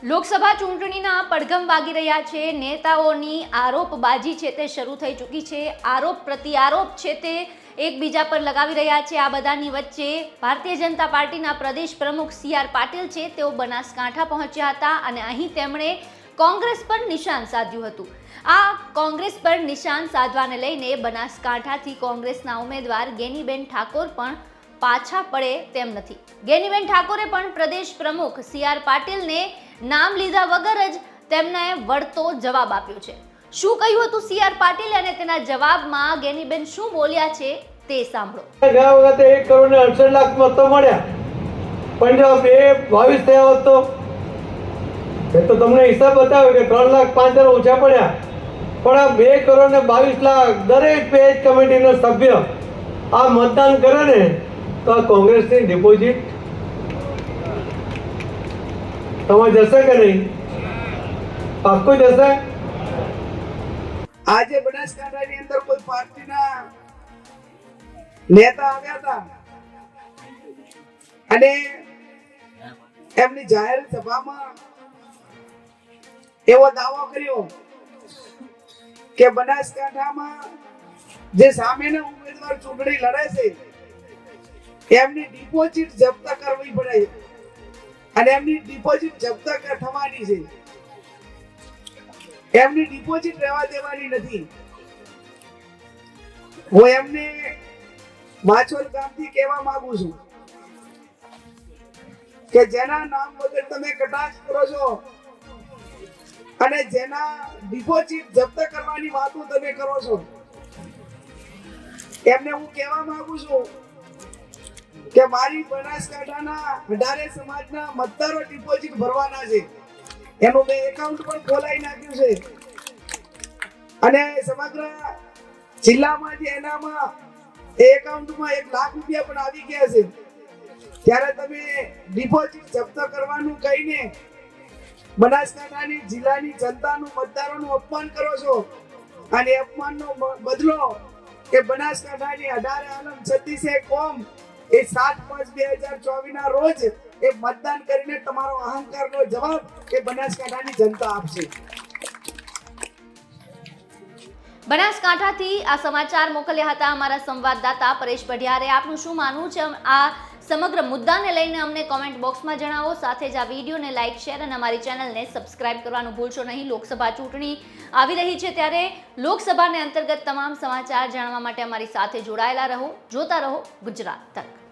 લોકસભા ચૂંટણીના પડઘમ વાગી રહ્યા છે. નેતાઓની આરોપબાજી છે તે શરૂ થઈ ચૂકી છે. આરોપ પ્રતિ આરોપ છે તે એકબીજા પર લગાવી રહ્યા છે. આ બધાની વચ્ચે ભારતીય જનતા પાર્ટીના પ્રદેશ પ્રમુખ સી આર પાટીલ છે. તેઓ બનાસકાંઠા પહોંચ્યા હતા અને અહીં તેમણે કોંગ્રેસ પર નિશાન સાધ્યું હતું. આ કોંગ્રેસ પર નિશાન સાધવાને લઈને બનાસકાંઠાથી કોંગ્રેસના ઉમેદવાર ગેનીબેન ઠાકોર પણ પાછા પડે તેમ નથી. ગેનીબેન ઠાકોરે પણ પ્રદેશ પ્રમુખ સી આર પાટીલને નામ લીધા વગર જ તેમને વળતો જવાબ આપ્યો છે. શું કહ્યું હતું સી આર પાટીલ અને તેના જવાબમાં ગેનીબેન શું બોલ્યા છે તે સાંભળો. ગયા વખતે એક કરોડ ને અડસઠ લાખ મતો મળ્યા. પણ બે બાવીસ થયા હોત એ તો તમને હિસાબ બતાવ્યો કે ત્રણ લાખ પાંચ હજાર ઓછા પડ્યા. પણ આ બે કરોડ ને બાવીસ લાખ દરેક પેજ કમિટીનો સભ્ય આ મતદાન કરે ને તો આ કોંગ્રેસની ડિપોઝિટ તમારે જશે કે નહીં? પાક્કું જશે? આજે બનાસકાંઠાની અંદર કોઈ પાર્ટીના નેતા આવ્યા હતા અને એમની જાહેર સભામાં એવો દાવો કર્યો કે બનાસકાંઠામાં જે સામેના ઉમેદવાર ચૂંટણી લડે છે એમની ડિપોઝિટ જપ્ત કરવી પડે. અને એમની ડિપોઝિટ જપ્ત થવાની છે. એમની ડિપોઝિટ રહેવા દેવાની નથી. હું એમને માછોલ ગામથી કહેવા માંગુ છું કે જેના નામ વગર તમે કટાક્ષ કરો છો અને જેના ડિપોઝિટ જપ્ત કરવાની વાતો તમે કરો છો. એમને હું કહેવા માંગુ છું કે મારી બનાસકાંઠાના અઢારે સમાજના મતદારો ડિપોઝિટ ભરવાના છે. એનું મેં એકાઉન્ટ પણ ખોલાવી નાખ્યું છે. અને સમગ્ર જિલ્લામાં જે એનામાં એ એકાઉન્ટમાં એક લાખ રૂપિયા પણ આવી ગયા છે. ત્યારે તમે ડિપોઝિટ જપ્ત કરવાનું કહીને બનાસકાંઠાની જિલ્લાની જનતાનું મતદારોનું અપમાન કરો છો. અને અપમાનનો બદલો કે બનાસકાંઠાની અઢારે આલમ છત્તીસે કોમ એ સાત પાંચ બે હજાર ચોવીસ ના રોજ એ મતદાન કરીને તમારો અહંકારનો જવાબ એ બનાસકાંઠાની જનતા આપશે. બનાસકાંઠાથી આ સમાચાર મોકલ્યા હતા અમારા સંવાદદાતા પરેશ પઢિયારે આપનું શું માનવું છે? આ સમગ્ર મુદ્દાને લઈને અમને કોમેન્ટ બોક્સમાં જણાવો. સાથે જ આ વિડીયોને લાઇક શેર અને અમારી ચેનલને સબસ્ક્રાઇબ કરવાનું ભૂલશો નહીં. લોકસભા ચૂંટણી આવી રહી છે ત્યારે લોકસભાને અંતર્ગત તમામ સમાચાર જાણવા માટે અમારી સાથે જોડાયેલા રહો. જોતા રહો ગુજરાત તક.